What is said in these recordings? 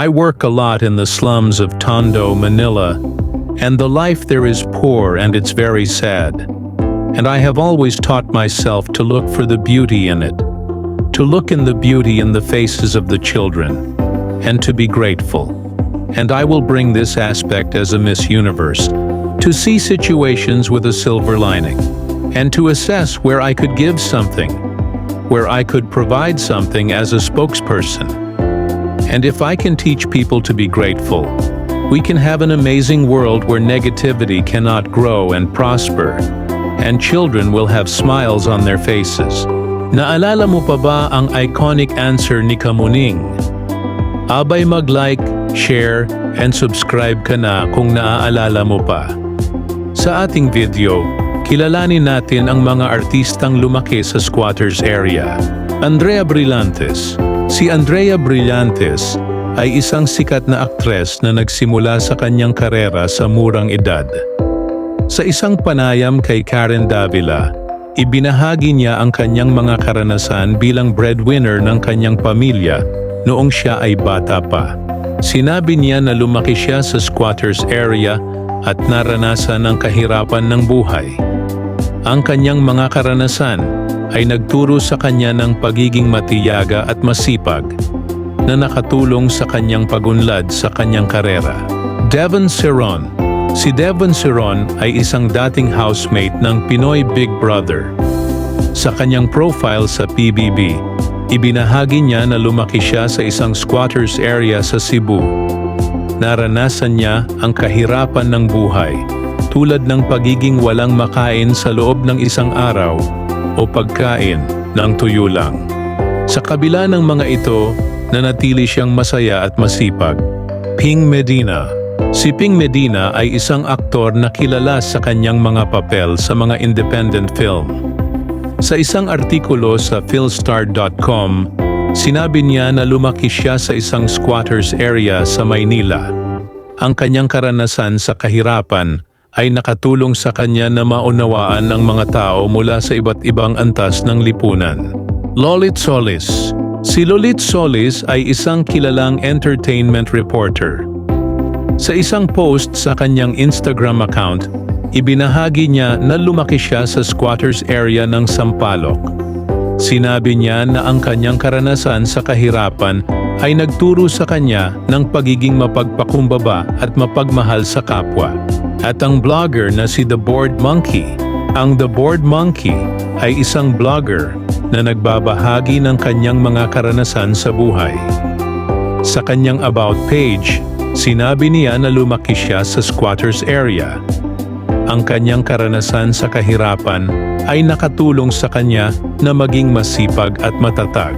I work a lot in the slums of Tondo, Manila, and the life there is poor and it's very sad. And I have always taught myself to look for the beauty in it, to look in the beauty in the faces of the children, and to be grateful. And I will bring this aspect as a Miss Universe, to see situations with a silver lining, and to assess where I could give something, where I could provide something as a spokesperson. And if I can teach people to be grateful, we can have an amazing world where negativity cannot grow and prosper, and children will have smiles on their faces. Naalala mo pa ba ang iconic answer ni Kamuning? Abay mag-like, share, and subscribe ka na kung naaalala mo pa. Sa ating video, kilalanin natin ang mga artistang lumaki sa squatters area. Andrea Brillantes Si Andrea Brillantes ay isang sikat na aktres na nagsimula sa kanyang karera sa murang edad. Sa isang panayam kay Karen Davila, ibinahagi niya ang kanyang mga karanasan bilang breadwinner ng kanyang pamilya noong siya ay bata pa. Sinabi niya na lumaki siya sa squatters area at naranasan ang kahirapan ng buhay. Ang kanyang mga karanasan ay nagturo sa kanya ng pagiging matiyaga at masipag na nakatulong sa kanyang pagunlad sa kanyang karera. Devon Ceron Si Devon Ceron ay isang dating housemate ng Pinoy Big Brother. Sa kanyang profile sa PBB, ibinahagi niya na lumaki siya sa isang squatters area sa Cebu. Naranasan niya ang kahirapan ng buhay, tulad ng pagiging walang makain sa loob ng isang araw o pagkain ng tuyo lang. Sa kabila ng mga ito, nanatili siyang masaya at masipag. Ping Medina Si Ping Medina ay isang aktor na kilala sa kanyang mga papel sa mga independent film. Sa isang artikulo sa philstar.com, sinabi niya na lumaki siya sa isang squatters area sa Maynila. Ang kanyang karanasan sa kahirapan ay nakatulong sa kanya na maunawaan ng mga tao mula sa iba't ibang antas ng lipunan. Lolit Solis Si Lolit Solis ay isang kilalang entertainment reporter. Sa isang post sa kanyang Instagram account, ibinahagi niya na lumaki siya sa squatters area ng Sampaloc. Sinabi niya na ang kanyang karanasan sa kahirapan ay nagturo sa kanya ng pagiging mapagpakumbaba at mapagmahal sa kapwa. At ang blogger na si The Bored Monkey. Ang The Bored Monkey ay isang blogger na nagbabahagi ng kanyang mga karanasan sa buhay. Sa kanyang about page, sinabi niya na lumaki siya sa squatters area. Ang kanyang karanasan sa kahirapan ay nakatulong sa kanya na maging masipag at matatag.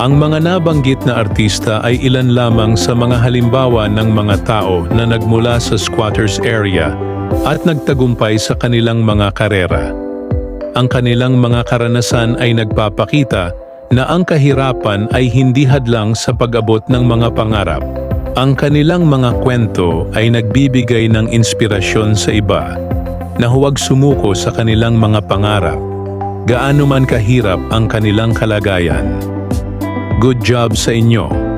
Ang mga nabanggit na artista ay ilan lamang sa mga halimbawa ng mga tao na nagmula sa squatters area at nagtagumpay sa kanilang mga karera. Ang kanilang mga karanasan ay nagpapakita na ang kahirapan ay hindi hadlang sa pag-abot ng mga pangarap. Ang kanilang mga kwento ay nagbibigay ng inspirasyon sa iba na huwag sumuko sa kanilang mga pangarap, gaano man kahirap ang kanilang kalagayan. Good job sa inyo!